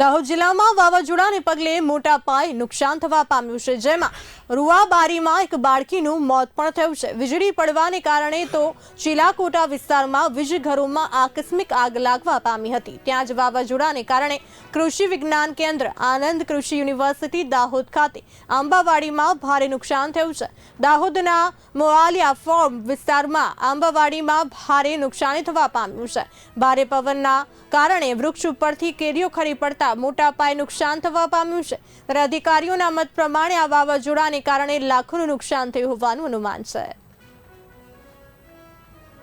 દાહોદ જિલ્લામાં વાવાઝોડાને પગલે મોટા પાયે નુકસાન થવા પામ્યું છે, જેમાં રૂવાબારીમાં એક બાળકીનું મોત પણ થયું છે. વીજળી પડવાને કારણે તો ચીલાકોટા વિસ્તારમાં વીજ ઘરોમાં આકસ્મિક આગ લાગવા પામી હતી. ત્યાં જ વાવાઝોડાને કારણે કૃષિ વિજ્ઞાન કેન્દ્ર, આનંદ કૃષિ યુનિવર્સિટી, દાહોદ ખાતે આંબાવાડીમાં ભારે નુકસાન થયું છે. દાહોદના મોઆલિયા ફોર્મ વિસ્તારમાં આંબાવાડીમાં ભારે નુકસાની થવા પામ્યું છે. ભારે પવનના કારણે વૃક્ષ ઉપરથી કેરીઓ ખરી પડતા મોટા પાયે નુકસાન થવા પામ્યું છે. ત્યારે અધિકારીઓના મત પ્રમાણે આ વાવાઝોડાને કારણે લાખોનું નુકસાન થયું હોવાનું અનુમાન છે.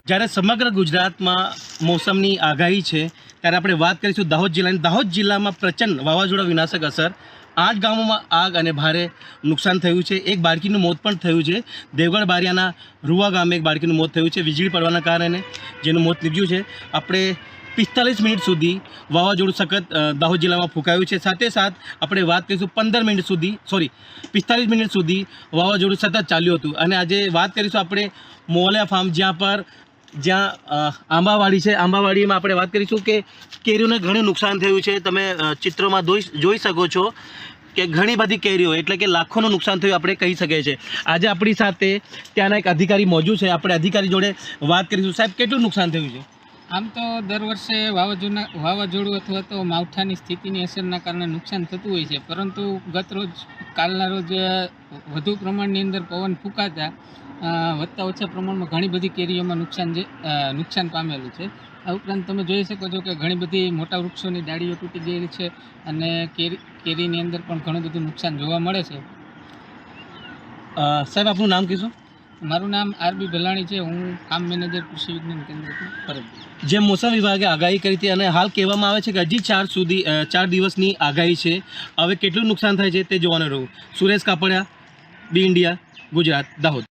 જ્યારે સમગ્ર ગુજરાતમાં મોસમની આગાહી છે, ત્યારે આપણે વાત કરીશું દાહોદ જિલ્લાની. દાહોદ જિલ્લામાં પ્રચંડ વાવાઝોડા વિનાશક અસર. આઠ ગામોમાં આગ અને ભારે નુકસાન થયું છે. એક બાળકીનું મોત પણ થયું છે. દેવગઢ બારિયાના રૂવા ગામે એક બાળકીનું મોત થયું છે. વીજળી પડવાના કારણે જેનું મોત નીપજ્યું છે. આપણે પિસ્તાલીસ મિનિટ સુધી વાવાઝોડું સખત દાહોદ જિલ્લામાં ફૂંકાયું છે. સાથે સાથ આપણે વાત કરીશું પંદર મિનિટ સુધી સોરી પિસ્તાલીસ મિનિટ સુધી વાવાઝોડું સતત ચાલ્યું હતું. અને આજે વાત કરીશું આપણે મોલિયા ફાર્મ, જ્યાં પર, જ્યાં આંબાવાડી છે. આંબાવાડીમાં આપણે વાત કરીશું કે કેરીઓને ઘણું નુકસાન થયું છે. તમે ચિત્રોમાં જોઈ જોઈ શકો છો કે ઘણી બધી કેરીઓ, એટલે કે લાખોનું નુકસાન થયું આપણે કહી શકીએ છીએ. આજે આપણી સાથે ત્યાંના એક અધિકારી મોજૂદ છે. આપણે અધિકારી જોડે વાત કરીશું. સાહેબ, કેટલું નુકસાન થયું છે? આમ તો દર વર્ષે વાવાઝોડા, વાવાઝોડું અથવા તો માવઠાની સ્થિતિની અસરના કારણે નુકસાન થતું હોય છે. પરંતુ ગત રોજ, કાલના રોજ વધુ પ્રમાણની અંદર પવન ફૂંકાતા વધતા ઓછા પ્રમાણમાં ઘણી બધી કેરીઓમાં નુકસાન જે નુકસાન પામેલું છે. આ ઉપરાંત તમે જોઈ શકો છો કે ઘણી બધી મોટા વૃક્ષોની ડાળીઓ તૂટી ગયેલી છે અને કેરી, કેરીની અંદર પણ ઘણું બધું નુકસાન જોવા મળે છે. સાહેબ, આપનું નામ કીશું મારું નામ આરબી ભલાણી છે. હું આમ મેનેજર કૃષિ વિજ્ઞાન કેન્દ્ર ફરજ જે મોસમ વિભાગે આગાહી કરી હતી અને હાલ કહેવામાં આવે છે કે હજી ચાર સુધી ચાર દિવસની આગાહી છે. હવે કેટલું નુકસાન થાય છે તે જોવાનું રહ્યું સુરેશ કાપડિયા, બી ઇન્ડિયા, ગુજરાત, દાહોદ.